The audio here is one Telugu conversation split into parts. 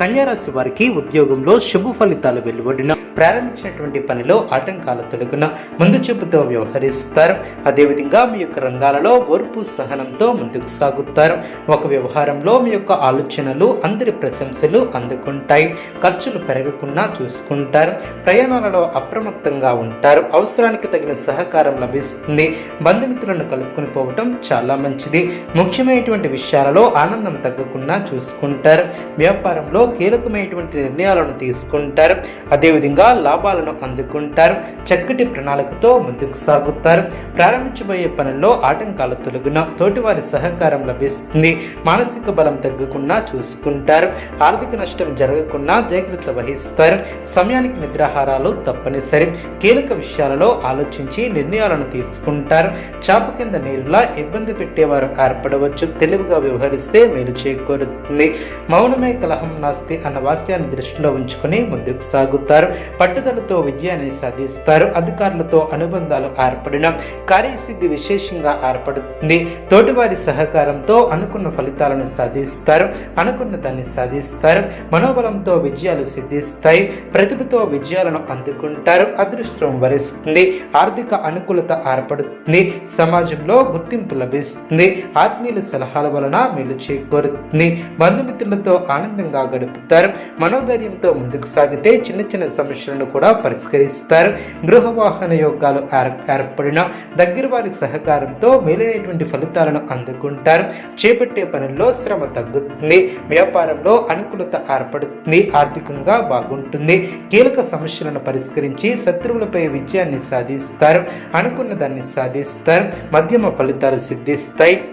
కన్యారాశి వారికి ఉద్యోగంలో శుభ ఫలితాలు వెలువడిన ప్రారంభించినటువంటి పనిలో ఆటంకాల తొలగిన ముందు చూపుతో వ్యవహరిస్తారు. అదేవిధంగా మీ యొక్క రంగాలలో ఓర్పు సహనంతో ముందుకు సాగుతారు. ఒక వ్యవహారంలో మీ యొక్క ఆలోచనలు అందరి ప్రశంసలు అందుకుంటాయి. ఖర్చులు పెరగకుండా చూసుకుంటారు. ప్రయాణాలలో అప్రమత్తంగా ఉంటారు. అవసరానికి తగిన సహకారం లభిస్తుంది. బంధుమిత్రులను కలుపుకొని పోవటం చాలా మంచిది. ముఖ్యమైనటువంటి విషయాలలో ఆనందం తగ్గకుండా చూసుకుంటారు. వ్యాపారంలో కీలకమైనటువంటి నిర్ణయాలను తీసుకుంటారు. అదేవిధంగా లాభాలను అందుకుంటారు. చక్కటి ప్రణాళికతో ముందుకు సాగుతారు. ప్రారంభించబోయే పనుల్లో ఆటంకాలు తొలగిన తోటివారి సహకారం లభిస్తుంది. మానసిక బలం తగ్గకుండా చూసుకుంటారు. ఆర్థిక నష్టం జరగకుండా జాగ్రత్త వహిస్తారు. సమయానికి నిద్రాహారాలు తప్పనిసరి. కీలక విషయాలలో ఆలోచించి నిర్ణయాలను తీసుకుంటారు. చాప కింద నీరులా ఇబ్బంది పెట్టేవారు ఏర్పడవచ్చు. తెలివిగా వ్యవహరిస్తే మేలు చేకూరుతుంది. మౌనమే కలహం ఆస్తి అన్న వాక్యాన్ని దృష్టిలో ఉంచుకుని ముందుకు సాగుతారు. పట్టుదలతో విజయాన్ని సాధిస్తారు. అధికారులతో అనుబంధాలు ఏర్పడిన కార్యసిద్ధి విశేషంగా ఏర్పడుతుంది. తోటివారి సహకారంతో అనుకున్న ఫలితాలను సాధిస్తారు. అనుకున్న దాన్ని సాధిస్తారు. మనోబలంతో విజయాలు సిద్ధిస్తాయి. ప్రతిభతో విజయాలను అందుకుంటారు. అదృష్టం వరిస్తుంది. ఆర్థిక అనుకూలత ఏర్పడుతుంది. సమాజంలో గుర్తింపు లభిస్తుంది. ఆత్మీయుల సలహాల వలన మేలు చేకూరుతుంది. బంధుమిత్రులతో ఆనందంగా గడుపుతారు మనోధైర్యంతో ముందుకు సాగితే చిన్న చిన్న సమస్యలను కూడా పరిష్కరిస్తారు. గృహ వాహన యోగాలు ఏర్- ఏర్పడిన దగ్గర వారి సహకారంతో మేలైనటువంటి ఫలితాలను అందుకుంటారు. చేపట్టే పనుల్లో శ్రమ తగ్గుతుంది. వ్యాపారంలో అనుకూలత ఏర్పడుతుంది. ఆర్థికంగా బాగుంటుంది. కీలక సమస్యలను పరిష్కరించి శత్రువులపై విజయాన్ని సాధిస్తారు. అనుకున్న దాన్ని సాధిస్తారు. మధ్యమ ఫలితాలు సిద్ధిస్తాయి.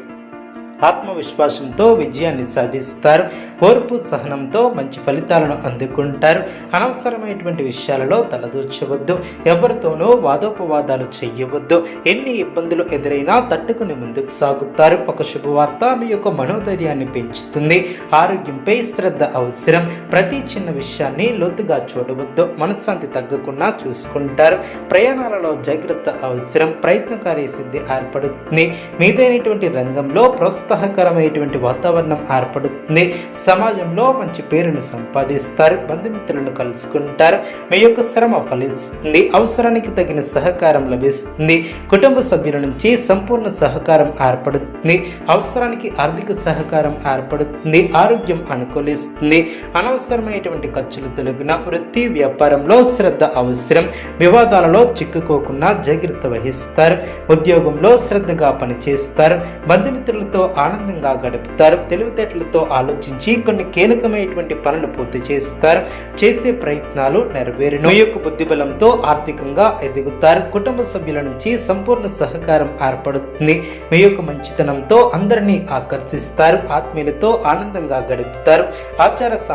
ఆత్మవిశ్వాసంతో విజయాన్ని సాధిస్తారు. ఓర్పు సహనంతో మంచి ఫలితాలను అందుకుంటారు. అనవసరమైనటువంటి విషయాలలో తలదూర్చవద్దు. ఎవరితోనూ వాదోపవాదాలు చేయవద్దు ఎన్ని ఇబ్బందులు ఎదురైనా తట్టుకుని ముందుకు సాగుతారు. ఒక శుభవార్త మీ యొక్క మనోధైర్యాన్ని పెంచుతుంది. ఆరోగ్యంపై శ్రద్ధ అవసరం. ప్రతి చిన్న విషయాన్ని లోతుగా చూడవద్దు. మనశ్శాంతి తగ్గకుండా చూసుకుంటారు. ప్రయాణాలలో జాగ్రత్త అవసరం. ప్రయత్నకారి సిద్ధి ఏర్పడుతుంది. మీదైనటువంటి రంగంలో ప్రోత్సాహకరమైనటువంటి వాతావరణం ఏర్పడుతుంది. సమాజంలో మంచి పేరును సంపాదిస్తారు. బంధుమిత్రులను కలుసుకుంటారు. మీ యొక్క శ్రమ ఫలిస్తుంది. అవసరానికి తగిన సహకారం లభిస్తుంది. కుటుంబ సభ్యుల నుంచి సంపూర్ణ సహకారం ఏర్పడుతుంది. అవసరానికి ఆర్థిక సహకారం ఏర్పడుతుంది. ఆరోగ్యం అనుకూలిస్తుంది. అనవసరమైనటువంటి ఖర్చులు తొలగిన వృత్తి వ్యాపారంలో శ్రద్ధ అవసరం. వివాదాలలో చిక్కుకోకుండా జాగ్రత్త వహిస్తారు. ఉద్యోగంలో శ్రద్ధగా పనిచేస్తారు. బంధుమిత్రులతో ఆనందంగా గడుపుతారు. తెలివితేటలతో ఆలోచించి కొన్ని కీలకమైనటువంటి పనులు పూర్తి చేస్తారు. చేసే ప్రయత్నాలు నెరవేరును. మీ యొక్క బుద్ధిబలంతో ఆర్థికంగా ఎదుగుతారు. కుటుంబ సభ్యుల నుంచి సంపూర్ణ సహకారం ఏర్పడుతుంది. మీ యొక్క మంచితనంతో అందరినీ ఆకర్షిస్తారు. ఆత్మీయులతో ఆనందంగా గడుపుతారు. ఆచార సంప్రదాయ